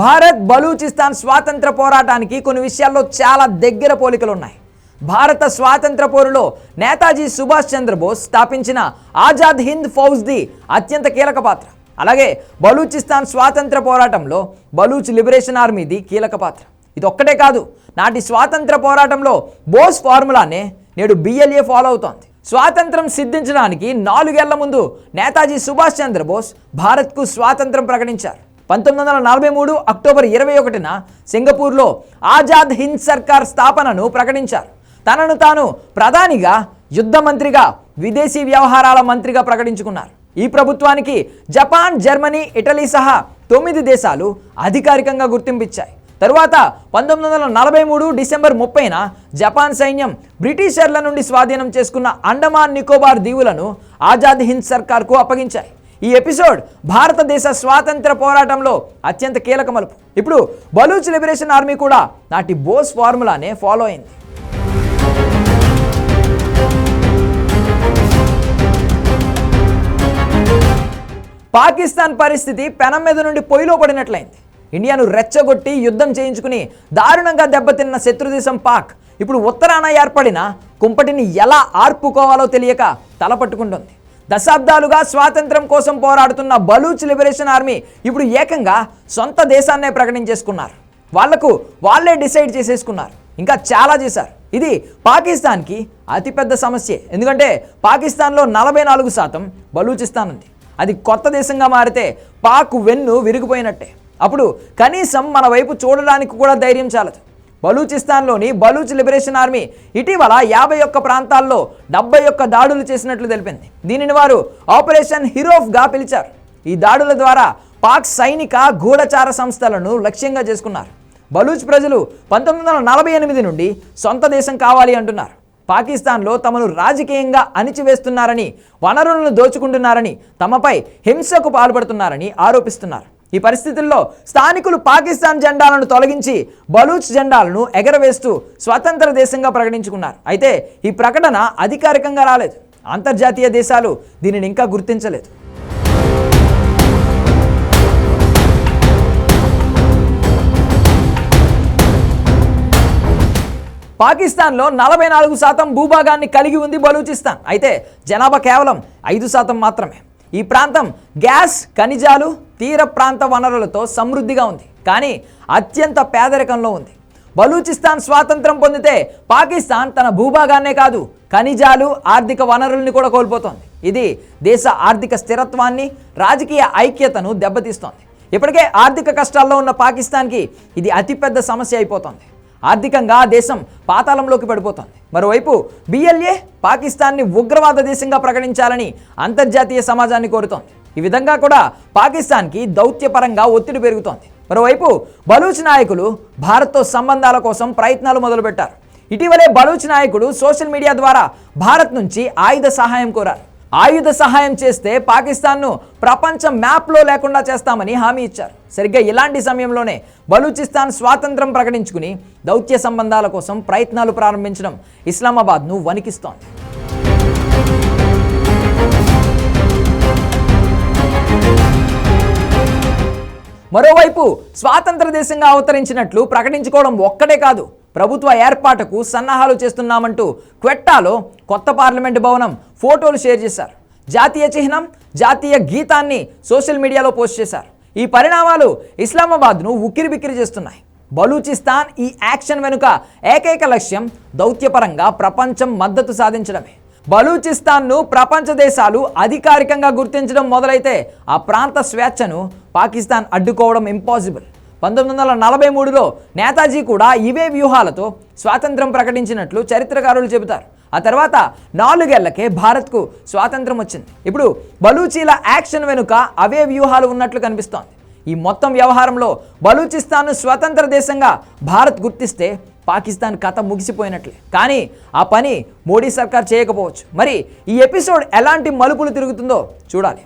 భారత్ బలూచిస్తాన్ స్వాతంత్ర పోరాటానికి కొన్ని విషయాల్లో చాలా దగ్గర పోలికలు ఉన్నాయి భారత స్వాతంత్ర పోరులో నేతాజీ సుభాష్ చంద్రబోస్ స్థాపించిన ఆజాద్ హింద్ ఫౌజ్ది అత్యంత కీలక పాత్ర. అలాగే బలూచిస్తాన్ స్వాతంత్ర పోరాటంలో బలూచ్ లిబరేషన్ ఆర్మీది కీలక పాత్ర. ఇది ఒక్కటే కాదు నాటి స్వాతంత్ర పోరాటంలో బోస్ ఫార్ములానే నేడు బిఎల్ఏ ఫాలో అవుతోంది. స్వాతంత్రం సిద్ధించడానికి నాలుగేళ్ళ ముందు నేతాజీ సుభాష్ చంద్రబోస్ భారత్కు స్వాతంత్రం ప్రకటించారు. పంతొమ్మిది వందల నలభై మూడు అక్టోబర్ ఇరవై ఒకటిన సింగపూర్లో ఆజాద్ హింద్ సర్కార్ స్థాపనను ప్రకటించారు. తనను తాను ప్రధానిగా యుద్ధ మంత్రిగా విదేశీ వ్యవహారాల మంత్రిగా ప్రకటించుకున్నారు. ఈ ప్రభుత్వానికి జపాన్ జర్మనీ ఇటలీ సహా తొమ్మిది దేశాలు అధికారికంగా గుర్తింపిచ్చాయి. తరువాత పంతొమ్మిది వందల నలభై మూడు డిసెంబర్ ముప్పైన జపాన్ సైన్యం బ్రిటిషర్ల నుండి స్వాధీనం చేసుకున్న అండమాన్ నికోబార్ దీవులను ఆజాద్ హింద్ సర్కార్కు అప్పగించాయి. ఈ ఎపిసోడ్ భారతదేశ స్వాతంత్ర పోరాటంలో అత్యంత కీలక మలుపు. ఇప్పుడు బలూచ్ లిబరేషన్ ఆర్మీ కూడా నాటి బోస్ ఫార్ములానే ఫాలో అయింది. పాకిస్తాన్ పరిస్థితి పెనం మీద నుండి పొయ్యిలో పడినట్లయింది. ఇండియాను రెచ్చగొట్టి యుద్ధం చేయించుకుని దారుణంగా దెబ్బతిన్న శత్రుదేశం పాక్ ఇప్పుడు ఉత్తరాన ఏర్పడిన కుంపటిని ఎలా ఆర్పుకోవాలో తెలియక తలపట్టుకుంటుంది దశాబ్దాలుగా స్వాతంత్రం కోసం పోరాడుతున్న బలూచ్ లిబరేషన్ ఆర్మీ ఇప్పుడు ఏకంగా సొంత దేశాన్నే ప్రకటించేసుకున్నారు. వాళ్ళకు వాళ్ళే డిసైడ్ చేసేసుకున్నారు. ఇంకా చాలా చేశారు. ఇది పాకిస్తాన్కి అతిపెద్ద సమస్యే. ఎందుకంటే పాకిస్తాన్లో నలభై నాలుగు శాతం బలూచిస్తాన్ ఉంది అది కొత్త దేశంగా మారితే పాక్ వెన్ను విరిగిపోయినట్టే. అప్పుడు కనీసం మన వైపు చూడడానికి కూడా ధైర్యం చాలదు. బలూచిస్తాన్లోని బలూచ్ లిబరేషన్ ఆర్మీ ఇటీవల యాభై ఒక్క ప్రాంతాల్లో డెబ్బై ఒక్క దాడులు చేసినట్లు తెలిపింది. దీనిని వారు ఆపరేషన్ హిరోఫ్గా పిలిచారు. ఈ దాడుల ద్వారా పాక్ సైనిక గూఢచార సంస్థలను లక్ష్యంగా చేసుకున్నారు. బలూచ్ ప్రజలు పంతొమ్మిది వందల నలభై ఎనిమిది నుండి సొంత దేశం కావాలి అంటున్నారు. పాకిస్తాన్లో తమను రాజకీయంగా అణిచివేస్తున్నారని వనరులను దోచుకుంటున్నారని తమపై హింసకు పాల్పడుతున్నారని ఆరోపిస్తున్నారు. ఈ పరిస్థితుల్లో స్థానికులు పాకిస్తాన్ జెండాలను తొలగించి బలూచ్ జెండాలను ఎగరవేస్తూ స్వతంత్ర దేశంగా ప్రకటించుకున్నారు. అయితే ఈ ప్రకటన అధికారికంగా రాలేదు. అంతర్జాతీయ దేశాలు దీనిని ఇంకా గుర్తించలేదు. పాకిస్తాన్లో నలభై నాలుగు శాతం భూభాగాన్ని కలిగి ఉంది బలూచిస్తాన్. అయితే జనాభా కేవలం ఐదు శాతం మాత్రమే. ఈ ప్రాంతం గ్యాస్ ఖనిజాలు తీర ప్రాంత వనరులతో సమృద్ధిగా ఉంది. కానీ అత్యంత పేదరికంలో ఉంది. బలూచిస్తాన్ స్వాతంత్రం పొందితే పాకిస్తాన్ తన భూభాగాన్నే కాదు ఖనిజాలు ఆర్థిక వనరుల్ని కూడా కోల్పోతోంది. ఇది దేశ ఆర్థిక స్థిరత్వాన్ని రాజకీయ ఐక్యతను దెబ్బతీస్తోంది. ఇప్పటికే ఆర్థిక కష్టాల్లో ఉన్న పాకిస్తాన్కి ఇది అతిపెద్ద సమస్య అయిపోతోంది. ఆర్థికంగా దేశం పాతాళంలోకి పడిపోతోంది. మరోవైపు బిఎల్ఏ పాకిస్తాన్ని ఉగ్రవాద దేశంగా ప్రకటించాలని అంతర్జాతీయ సమాజాన్ని కోరుతోంది. ఈ విధంగా కూడా పాకిస్తాన్కి దౌత్యపరంగా ఒత్తిడి పెరుగుతోంది. మరోవైపు బలూచ్ నాయకులు భారత్తో సంబంధాల కోసం ప్రయత్నాలు మొదలుపెట్టారు. ఇటీవలే బలూచ్ నాయకుడు సోషల్ మీడియా ద్వారా భారత్ నుంచి ఆయుధ సహాయం కోరారు. ఆయుధ సహాయం చేస్తే పాకిస్తాన్ను ప్రపంచ మ్యాప్లో లేకుండా చేస్తామని హామీ ఇచ్చారు. సరిగ్గా ఇలాంటి సమయంలోనే బలూచిస్తాన్ స్వాతంత్రం ప్రకటించుకుని దౌత్య సంబంధాల కోసం ప్రయత్నాలు ప్రారంభించడం ఇస్లామాబాద్ను వణికిస్తోంది. మరోవైపు స్వాతంత్ర దేశంగా అవతరించినట్లు ప్రకటించుకోవడం ఒక్కటే కాదు ప్రభుత్వ ఏర్పాటుకు సన్నాహాలు చేస్తున్నామంటూ క్వెట్టాలో కొత్త పార్లమెంటు భవనం ఫోటోలు షేర్ చేశారు. జాతీయ చిహ్నం జాతీయ గీతాన్ని సోషల్ మీడియాలో పోస్ట్ చేశారు. ఈ పరిణామాలు ఇస్లామాబాద్ను ఉక్కిరిబిక్కిరి చేస్తున్నాయి. బలూచిస్తాన్ ఈ యాక్షన్ వెనుక ఏకైక లక్ష్యం దౌత్యపరంగా ప్రపంచం మద్దతు సాధించడమే. బలూచిస్తాన్ను ప్రపంచ దేశాలు అధికారికంగా గుర్తించడం మొదలైతే ఆ ప్రాంత స్వేచ్ఛను పాకిస్తాన్ అడ్డుకోవడం ఇంపాసిబుల్. పంతొమ్మిది వందల నలభై మూడులో నేతాజీ కూడా ఇవే వ్యూహాలతో స్వాతంత్రం ప్రకటించినట్లు చరిత్రకారులు చెబుతారు. ఆ తర్వాత నాలుగేళ్ళకే భారత్కు స్వాతంత్రం వచ్చింది. ఇప్పుడు బలూచీల యాక్షన్ వెనుక అవే వ్యూహాలు ఉన్నట్లు కనిపిస్తోంది. ఈ మొత్తం వ్యవహారంలో బలూచిస్తాన్ను స్వతంత్ర దేశంగా భారత్ గుర్తిస్తే పాకిస్తాన్ కథ ముగిసిపోయినట్లే. కానీ ఆ పని మోడీ సర్కార్ చేయకపోవచ్చు. మరి ఈ ఎపిసోడ్ ఎలాంటి మలుపులు తిరుగుతుందో చూడాలి.